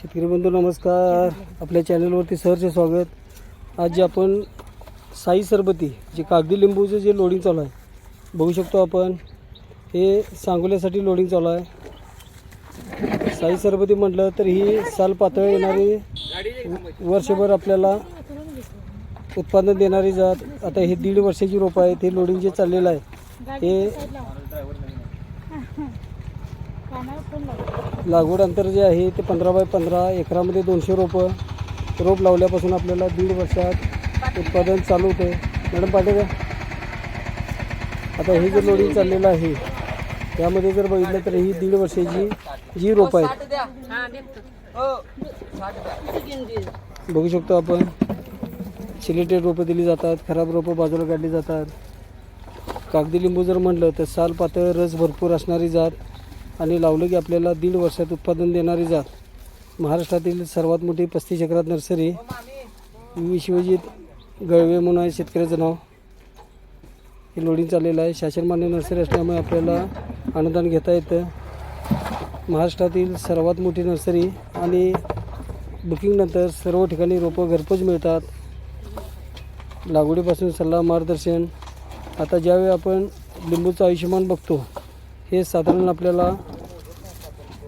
शेतकरी बंधू नमस्कार. आपल्या चॅनलवरती सहर्ष स्वागत. आज जे आपण साई सरबती जे कागदी लिंबूचं जे लोडिंग चालू आहे बघू शकतो आपण. हे सांगोल्यासाठी लोडिंग चालू आहे. साई सरबती म्हटलं तर ही साल पातळ येणारी वर्षभर आपल्याला उत्पादन देणारी जात. आता हे दीड वर्षाची रोपं आहे ते लोडिंग जे चाललेलं आहे हे लागवड अंतर जे आहे ते पंधरा बाय पंधरा एकरामध्ये दोनशे रोपं. रोप लावल्यापासून आपल्याला दीड वर्षात उत्पादन चालू होते. मॅडम पाटे का आता हे जे लोडिंग चाललेलं आहे त्यामध्ये जर बघितलं तर ही दीड वर्षाची जी रोपं आहेत. बघू शकतो आपण. सिलेटेड रोपं दिली जातात खराब रोपं बाजूला काढली जातात. कागदी लिंबू जर म्हटलं तर साल पातळ रस भरपूर असणारी जात. आणि लावलं की आपल्याला दीड वर्षात उत्पादन देणारी जात. महाराष्ट्रातील सर्वात मोठी पस्तीस एकरात नर्सरी. विश्वजित गळवे म्हणून आहे शेतकऱ्याचं नाव. हे लोडिंग चाललेलं आहे. शासनमान्य नर्सरी असल्यामुळे आपल्याला अनुदान घेता येतं. महाराष्ट्रातील सर्वात मोठी नर्सरी आणि बुकिंगनंतर सर्व ठिकाणी रोपं घरपोच मिळतात. लागवडीपासून सल्ला मार्गदर्शन. आता ज्यावेळी आपण लिंबूचं आयुष्यमान बघतो हे साधारण आपल्याला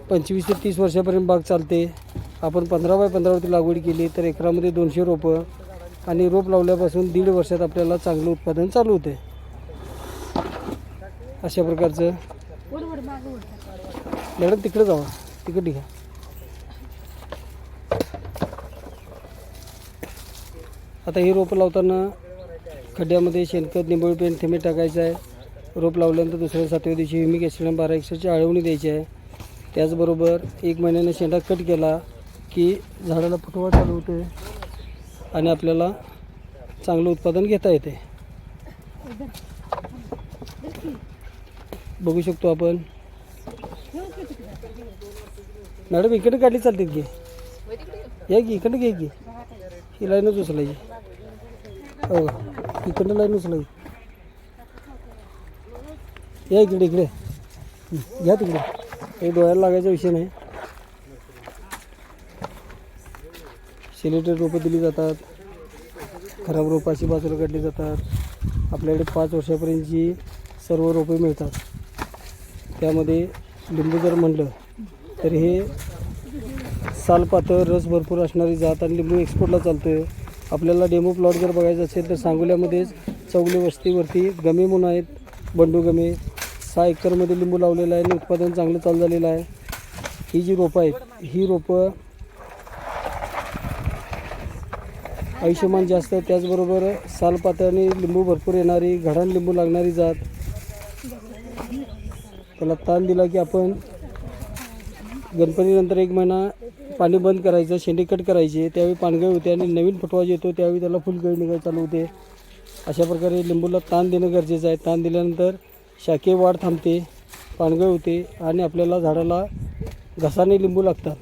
पंचवीस ते तीस वर्षापर्यंत बाग चालते. आपण पंधरा बाय पंधरावरती लागवड केली तर एकरामध्ये दोनशे रोपं आणि रोप लावल्यापासून दीड वर्षात आपल्याला चांगलं उत्पादन चालू होते. अशा प्रकारचं. मॅडम तिकडे जावा. तिकडे घ्या. आता ही रोपं लावताना खड्ड्यामध्ये शेणखत निंबोळी पेंट थेंबे टाकायचं आहे. रोप लावल्यानंतर दुसऱ्या सातव्या दिवशी हिमिक ॲसिड बारा एकशेची आळवणी द्यायची आहे. त्याचबरोबर एक महिन्याने शेंडा कट केला की झाडाला फुटवा चालू होते आणि आपल्याला चांगलं उत्पादन घेता येते. बघू शकतो आपण. मॅडम इकडे काढली चालते की? या की इकडे घे की. ही लाईनच उचलायची. हो का? इकडनं लाईन उचलायची. या इकडे इकडे. घ्या तिकडे. काही डोळ्याला लागायचा विषय नाही. सिलेटेड रोपं दिली जातात. खराब रोपं अशी बाजूला काढली जातात. आपल्याकडे पाच वर्षापर्यंतची सर्व रोपे मिळतात. त्यामध्ये लिंबू जर म्हणलं तर हे सालपातळ रस भरपूर असणारी जात आणि लिंबू एक्सपोर्टला चालतो आहे आपल्याला डेमो प्लॉट जर बघायचा असेल तर सांगोल्यामध्येच चौगले वस्तीवरती गमे म्हणून आहेत बंडू गमे. सहा एकरमध्ये लिंबू लावलेला आहे आणि उत्पादन चांगलं चालू झालेलं आहे. ही जी रोपं आहेत ही रोपं आयुष्यमान जास्त त्याचबरोबर सालपात्याने लिंबू भरपूर येणारी घडाण लिंबू लागणारी जात. त्याला ताण दिला की आपण गणपतीनंतर एक महिना पाणी बंद करायचं शेंडी कट करायची. त्यावेळी पानगळ होते आणि नवीन फुटवा येतो त्यावेळी त्याला फुलगळ निघायला चालू होते. अशा प्रकारे लिंबूला ताण देणं गरजेचं आहे. ताण दिल्यानंतर शाखे वाढ थांबते पानगळ होते आणि आपल्याला झाडाला घसाने लिंबू लागतात.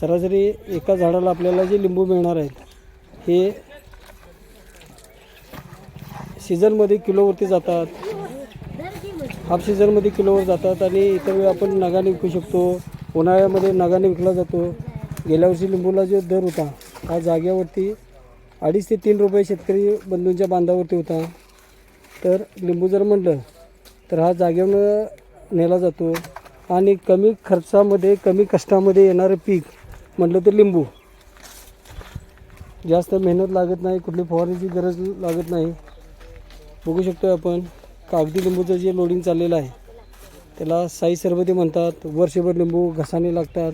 सरासरी एका झाडाला आपल्याला जे लिंबू मिळणार आहेत हे सीझनमध्ये किलोवरती जातात. हाफ सीझनमध्ये किलोवर जातात आणि इतर वेळी आपण नगाने विकू शकतो. उन्हाळ्यामध्ये नगाने विकला जातो. गेल्या वर्षी लिंबूला जो दर होता हा जाग्यावरती अडीच ते तीन रुपये शेतकरी बंधूंच्या बांधावरती होता. तर लिंबू जर म्हटलं तर हा जागेवर नेला जातो. आणि कमी खर्चामध्ये कमी कष्टामध्ये येणारं पीक म्हटलं तर लिंबू. जास्त मेहनत लागत नाही कुठली फवारणीची गरज लागत नाही. बघू शकतो आपण कागदी लिंबूचं जे लोडिंग चाललेलं आहे त्याला साई सरबती म्हणतात वर्षभर लिंबू घसाने लागतात.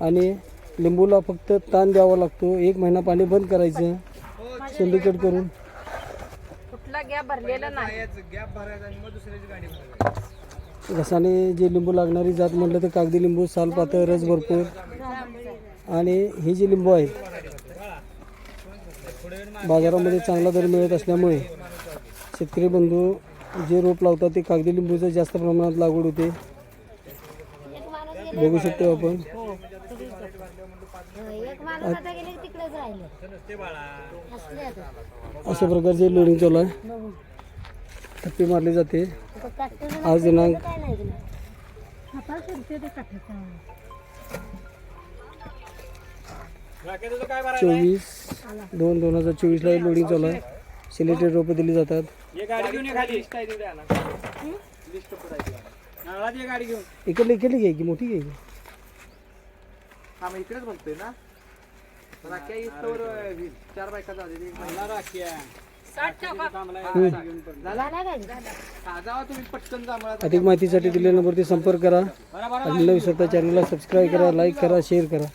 आणि लिंबूला फक्त ताण द्यावा लागतो एक महिना पाणी बंद करायचं शेंडीकट करून. कुठला गॅप भरलेला नाही. घसाने जे लिंबू लागणारी जात म्हटलं तर कागदी लिंबू साल पातळ रस भरपूर. आणि हे जे लिंबू आहेत बाजारामध्ये चांगला दर मिळत असल्यामुळे शेतकरी बंधू जे रोप लावतात ते कागदी लिंबूचं जास्त प्रमाणात लागवड होते. बघू शकतो आपण एक माणूस आता गेले की तिकडेच राहिले असले आता अशा प्रकारचे लोडिंग चालू आहे. टप्पी मारली जाते. आज दिनांक चोवीस दोन दोन हजार चोवीसला लोडिंग चालू आहे. सिलेक्टेड रोपं दिली जातात. इकडली इकडली घे की मोठी घे की. इकडेच म्हणतोय ना? राख्या इथवर चार बायका झालेली अधिक माहितीसाठी दिलेल्या नंबरवरती संपर्क करा. आणि न विसरता चॅनलला सबस्क्राईब करा लाईक करा शेअर करा.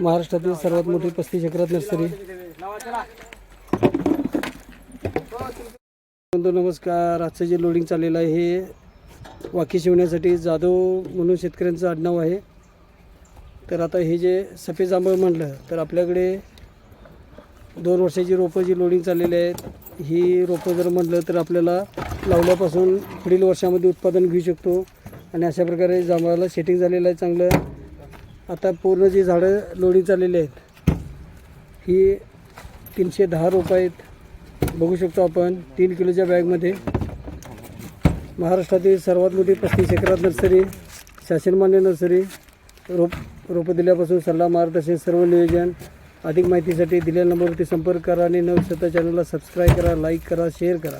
महाराष्ट्रातील सर्वात मोठी पस्तीस एकरात नर्सरी. नमस्कार. आजचं जे लोडिंग चाललेलं आहे हे वाकी शिवण्यासाठी जाधव म्हणून शेतकऱ्यांचं आडनाव आहे. तर आता हे जे सफेद जांभळ म्हटलं तर आपल्याकडे दोन वर्षाची रोपं जी लोडिंग चाललेली आहेत ही रोपं जर म्हटलं तर आपल्याला लावल्यापासून पुढील वर्षामध्ये उत्पादन घेऊ शकतो. आणि अशा प्रकारे जांभळाला सेटिंग झालेलं आहे चांगलं. आता पूर्ण जी झाडं लोडिंग चाललेली आहेत ही तीनशे दहा रोपं आहेत. बघू शकतो आपण तीन किलोच्या बॅगमध्ये. महाराष्ट्रातील सर्वात मोठी पस्तीस एकरात नर्सरी शासनमान्य नर्सरी रोप रोपं दिल्यापासून सल्ला मार्गदर्शन सर्व नियोजन अधिक माहितीसाठी दिलेल्या नंबरवरती संपर्क करा आणि नव स्वतः चॅनलला सबस्क्राईब करा लाईक करा शेअर करा.